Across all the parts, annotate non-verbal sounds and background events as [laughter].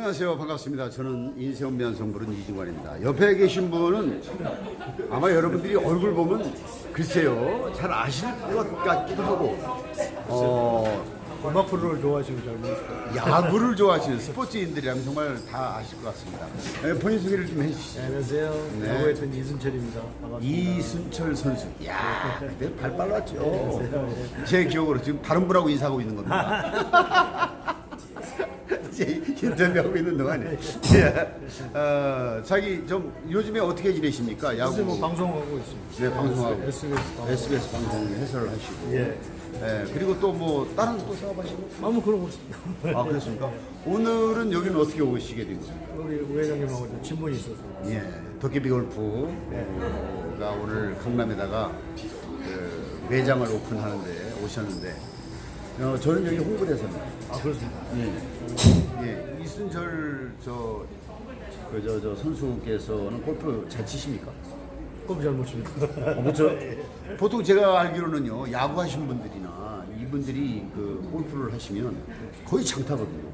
안녕하세요. 반갑습니다. 저는 인세훈면성 부른 이진관입니다. 옆에 계신 분은 아마 여러분들이 얼굴 보면 글쎄요. 잘 아실 것 같기도 하고, 어, 음악 프로를 좋아하시는 잘 모르시죠? 야구를 좋아하시는 스포츠인들이라면 정말 다 아실 것 같습니다. 네, 본인 소개를 좀 해주시죠. 안녕하세요. 네. 야구했던 이순철입니다. 반갑습니다. 이순철 선수. 야, 근데 발 빨랐죠. 제 기억으로 지금 다른 분하고 인사하고 있는 겁니다. [laughs] 제 인터뷰하고 있는 동안에. 예. 어, 자기 좀 요즘에 어떻게 지내십니까? 야구. 요새 뭐 방송하고 있습니다. 네, 방송하고. SBS 방송. SBS 방송 해설을 하시고. 예. 예, 그리고 또 뭐 다른 또 사업하시고. 아무 그런 거 없습니다. 아, 그렇습니까? 오늘은 여기는 어떻게 오시게 된 거예요? 우리 우회장님하고 좀 친분이 있어서. 예, 도깨비 골프가 네. 오늘 강남에다가 그 매장을 오픈하는데 오셨는데 어, 저는 여기 홍보대사입니다. 아 그렇습니다. 예, 예, 이순철 저, 그, 저, 저 선수께서는 골프 잘 치십니까? 꼼잘 못 칩니다. 어, 그렇죠. [laughs] 보통 제가 알기로는요, 야구 하신 분들이나 이분들이 그 골프를 하시면 거의 장타거든요.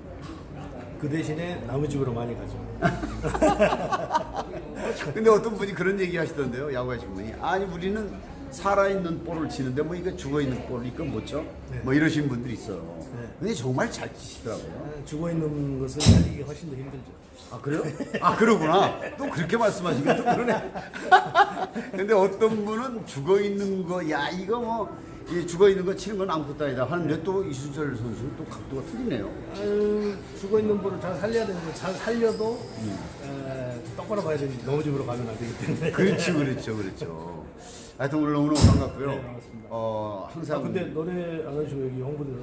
그 대신에 나무집으로 많이 가죠. [laughs] 근데 어떤 분이 그런 얘기 하시던데요, 야구 하신 분이. 아니, 우리는 살아있는 볼을 치는데 뭐 이거 죽어있는 이건 못 쳐? 네. 뭐 이러신 분들이 있어요. 네. 근데 정말 잘 치시더라고요. 아, 죽어 있는 것을 살리기 훨씬 더 힘들죠. 아, 그래요? 아, 그러구나. 또 그렇게 말씀하시면 또 그러네. [laughs] 근데 어떤 분은 죽어 있는 거, 야, 이거 뭐, 이 죽어 있는 거 치는 건 아무것도 아니다 하는데 또 이순철 선수 또 각도가 틀리네요. 아유, 죽어 있는 볼을 잘 살려야 되는데 잘 살려도 음. 에, 똑바로 봐야 되는데 너무집으로 가면 안 되기 때문에. 그렇죠, [laughs] 그렇죠, 그렇죠. 하여튼 오늘 너무 반갑고요. 네, 반갑습니다. 어, 항상. 아 근데 노래 안 하시고 여기 홍보대사.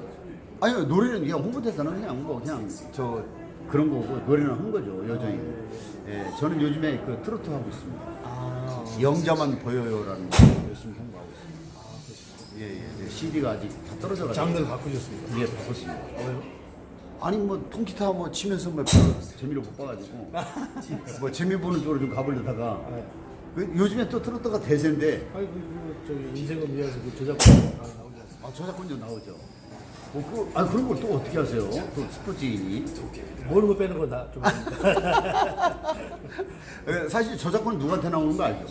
아니 노래는 그냥 홍보대사는 그냥 뭐 그냥 저 그런 거고 노래는 한 거죠 여전히. 예, 저는 요즘에 그 트로트 하고 있습니다. 아, 영자만 보여요라는 거 열심히 홍보하고 있습니다. 예, 예, 예. CD가 아직 다 떨어져가지고. 장르를 바꾸셨습니다. 예, 바꿨습니다. 왜요? 아니 뭐 통기타 뭐 치면서 뭐 재미를 못 봐가지고 [laughs] 뭐 재미 보는 쪽으로 좀 가보려다가 네. 그 요즘에 또 트로트가 대세인데 아니 그, 그 저기 인생을 위해서 그 저작권 나오지 않습니까? 아, 저작권료 나오죠. 뭐 그, 아 그런 걸 또 어떻게 하세요? 그 스포츠인이. 모르는 거 빼는 건다 좀. [laughs] 예, 사실 저작권 누구한테 나오는 거 알죠?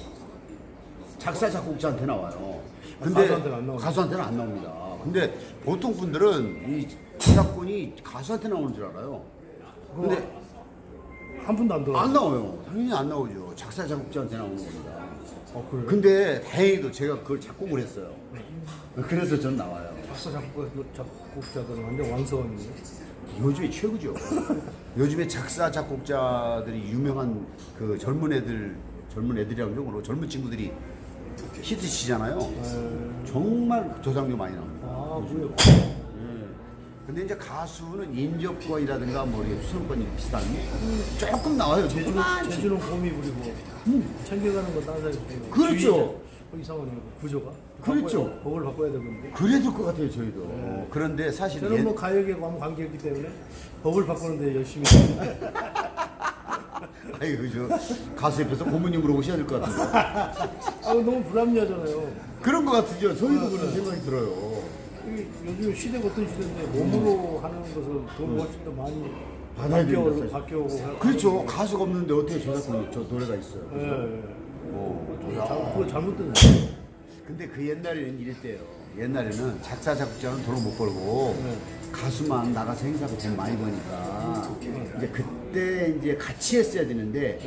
작사 작곡자한테 나와요. 근데 가수한테는 안 나오죠. 가수한테는 안 나옵니다. 근데 보통 분들은 이 저작권이 가수한테 나오는 줄 알아요. 근데 한 푼도 안 들어. 안 나와요. 당연히 안 나오죠. 작사 작곡자한테 나오는 겁니다. 어 그래요? 근데 다행히도 제가 그걸 작곡을 했어요. 그래서 전 나와요. 작사 작곡 작곡자들은 완전 왕성한데. 요즘에 최고죠. [laughs] 요즘에 작사 작곡자들이 유명한 그 젊은 애들 젊은 애들이라고 그러고 젊은 친구들이 히트 치잖아요. 정말 저작료 많이 나옵니다. 아 그래요? 예. 근데 이제 가수는 인접권이라든가 뭐 이렇게 수선권이 비슷한 조금 나와요. 제주는 조금만. 제주는 곰이 부리고 챙겨가는 건 다른 사람이 부리고. 그렇죠. 어, 이상하네 구조가. 그렇죠. 바꿔야- 법을 바꿔야 되는데. 그래야 될것 같아요, 저희도. 그런데 사실 저는 옛- 뭐 가요계하고 아무 관계없기 때문에 법을 바꾸는데 열심히 [laughs] 아이고 저 가수 옆에서 고모님으로 오셔야 될 것 같은데. [laughs] 아 너무 불합리하잖아요. 그런 것 같으죠. 저희도 그런 생각이 들어요. 이- 요즘 시대가 어떤 시대인데 몸으로 하는 것은 돈 훨씬 더 많이 바뀌어. 바뀌고 그렇죠. 가수가 없는데 어떻게 저작권이 저 노래가 있어요. 예. 예. 어. 자- 그거 잘못된 근데 그 옛날에는 이랬대요. 옛날에는 작사 작곡자는 돈을 못 벌고 네. 가수만 나가서 행사고 돈 많이 버니까 이제 그때 이제 같이 했어야 되는데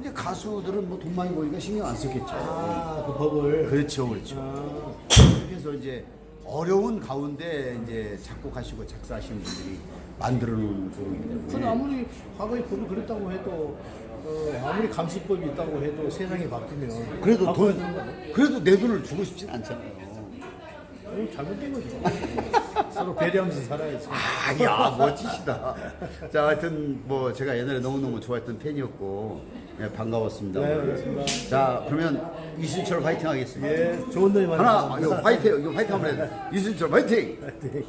이제 가수들은 뭐 돈 많이 버니까 신경 안 썼겠죠. 아 그 법을 그렇죠, 그렇죠. 아, 그래서 이제 어려운 가운데 이제 작곡하시고 작사하시는 분들이 만들어 놓은 곡이기 때문에 아무리 과거에 법이 그랬다고 해도 어, 아무리 감시법이 있다고 해도 세상이 바뀌면 그래도 바꿔야 돈 되는 거 아니에요? 그래도 내 돈을 주고 싶진 않잖아요. 아니, 잘못된 거죠. 서로 배려하면서 살아야지. 아, 야, 멋지시다. 자, 하여튼 뭐 제가 옛날에 너무너무 좋아했던 팬이었고 예, 반가웠습니다. 네, 오늘. 반갑습니다. 자, 그러면 이순철 화이팅 하겠습니다. 예, 좋은 노래 많이 하나, 이거 화이팅, 이거 화이팅 한번 돼. [laughs] 이순철 화이팅! 네.